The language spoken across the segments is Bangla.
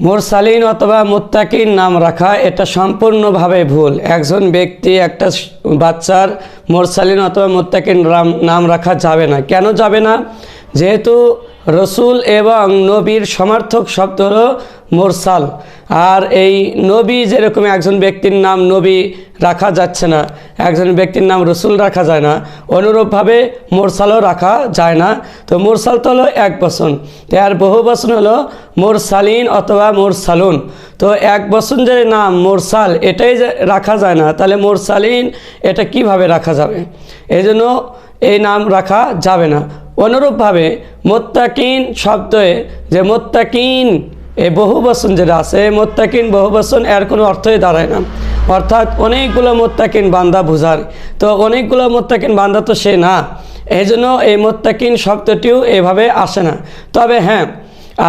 মোরসালিন অথবা মোত্তাকিন নাম রাখা, এটা সম্পূর্ণভাবে ভুল। একজন ব্যক্তি, একটা বাচ্চার মোরসালিন অথবা মোত্তাকিন রাম- নাম রাখা যাবে না। কেন যাবে না? যেহেতু রসুল এবং নবীর সমর্থক শব্দ হল মোরসাল। আর এই নবী যেরকম একজন ব্যক্তির নাম নবী রাখা যাচ্ছে না, একজন ব্যক্তির নাম রসুল রাখা যায় না, অনুরূপভাবে মোরসালও রাখা যায় না। তো মোরসাল তো হলো এক বসন তো আর বহু বসন হলো মোরসালিন অথবা মোরসালুন। তো এক বসন যে নাম মোরসাল, এটাই যে রাখা যায় না, তাহলে মোরসালিন এটা কীভাবে রাখা যাবে? এই জন্য এই নাম রাখা যাবে না। অনুরূপভাবে মোত্তাকিন শব্দে যে মোত্তাকিন এই বহু বচন যেটা আছে মোত্তাকিন বহু বচন এর কোনো অর্থই দাঁড়ায় না। অর্থাৎ অনেকগুলো মোত্তাকিন বান্দা বোঝার। তো অনেকগুলো মোত্তাকিন বান্দা তো সে না। এই জন্য এই মোত্তাকিন শব্দটিও এভাবে আসে না। তবে হ্যাঁ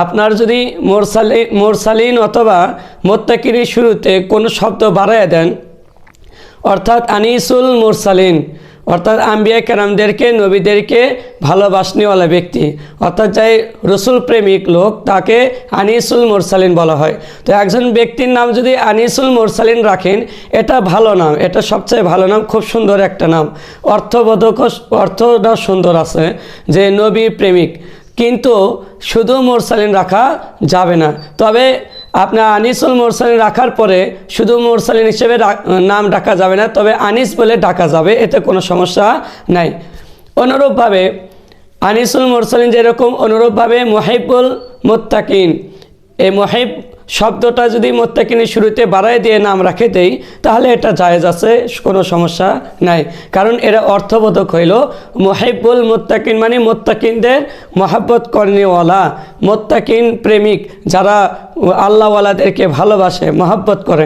আপনার যদি মোরসালি, মোরসালিন অথবা মোত্তাকিনের শুরুতে কোনো শব্দ বাড়ায় দেন, অর্থাৎ আনিসুল মুরসালিন অর্থাৎ আম্বিয়া কেরামদেরকে, নবীদেরকে ভালোবাসনেওয়ালা ব্যক্তি। অর্থাৎ যাই রসুল প্রেমিক লোক, তাকে আনিসুল মোরসালিন বলা হয়। তো একজন ব্যক্তির নাম যদি আনিসুল মোরসালিন রাখেন, এটা ভালো নাম। এটা সবচেয়ে ভালো নাম, খুব সুন্দর একটা নাম। অর্থবোধক অর্থটা সুন্দর আছে যে নবী প্রেমিক। কিন্তু শুধু মোরসালিন রাখা যাবে না। তবে আপনার আনিসুল মোরসালিন রাখার পরে শুধু মোরসালিন হিসেবে নাম ডাকা যাবে না, তবে আনিস বলে ডাকা যাবে, এতে কোনো সমস্যা নাই। অনুরূপভাবে আনিসুল মোরসালিন যেরকম অনুরূপভাবে মোহাইবুল মোত্তাকিন এই মহিব শব্দটা যদি মোত্তাকিনের শুরুতে বাড়ায় দিয়ে নাম রাখে দেই, তাহলে এটা জায়েজ আছে, কোনো সমস্যা নাই। কারণ এরা অর্থবোধক হইল। মহিবুল মোত্তাকিন মানে মোত্তাকিনদের মহাব্বত কর্ণীওয়ালা মোত্তাকিন প্রেমিক, যারা আল্লাহওয়ালাদেরকে ভালোবাসে, মহাব্বত করে।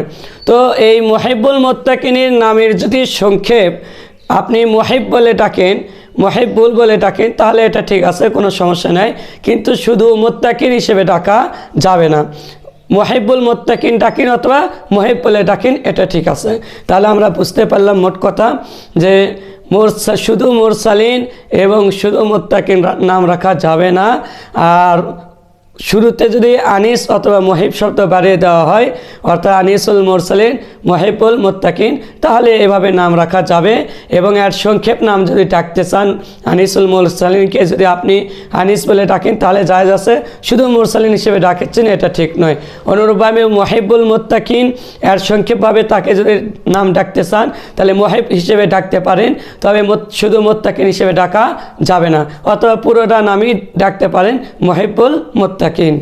তো এই মহিবুল মোত্তাকিনের নামের যদি সংক্ষেপ আপনি মহিব বলে ডাকেন মহিবুল বলে ডাকেন, তাহলে এটা ঠিক আছে, কোনো সমস্যা নাই। কিন্তু শুধু মোত্তাকিন হিসেবে ডাকা যাবে না। মহিবুল মোত্তাকিন ডাকিন অথবা মহিব বলে ডাকিন, এটা ঠিক আছে। তাহলে আমরা বুঝতে পারলাম মোট কথা যে মোর শুধু মোরসালিন এবং শুধু মোত্তাকিন নাম রাখা যাবে না। আর শুরুতে যদি আনিস অথবা মহিব শব্দ বাড়িয়ে দেওয়া হয়, অর্থাৎ আনিসুল মোরসালিন, মহিবুল মোত্তাকিন, তাহলে এভাবে নাম রাখা যাবে। এবং এর সংক্ষেপ নাম যদি ডাকতে চান, আনিসুল মোরসালিনকে যদি আপনি আনিস বলে ডাকেন, তাহলে জায়জ আছে। শুধু মোরসালিন হিসেবে ডাকেছেন, এটা ঠিক নয়। অনুরূপভাবে মহিবুল মোত্তাকিন, এর সংক্ষেপভাবে তাকে যদি নাম ডাকতে চান, তাহলে মহিব হিসেবে ডাকতে পারেন। তবে শুধু মোত্তাকিন হিসেবে ডাকা যাবে না। অথবা পুরোটা নামই ডাকতে পারেন, মহিবুল মোত্তাকিন। থাকেন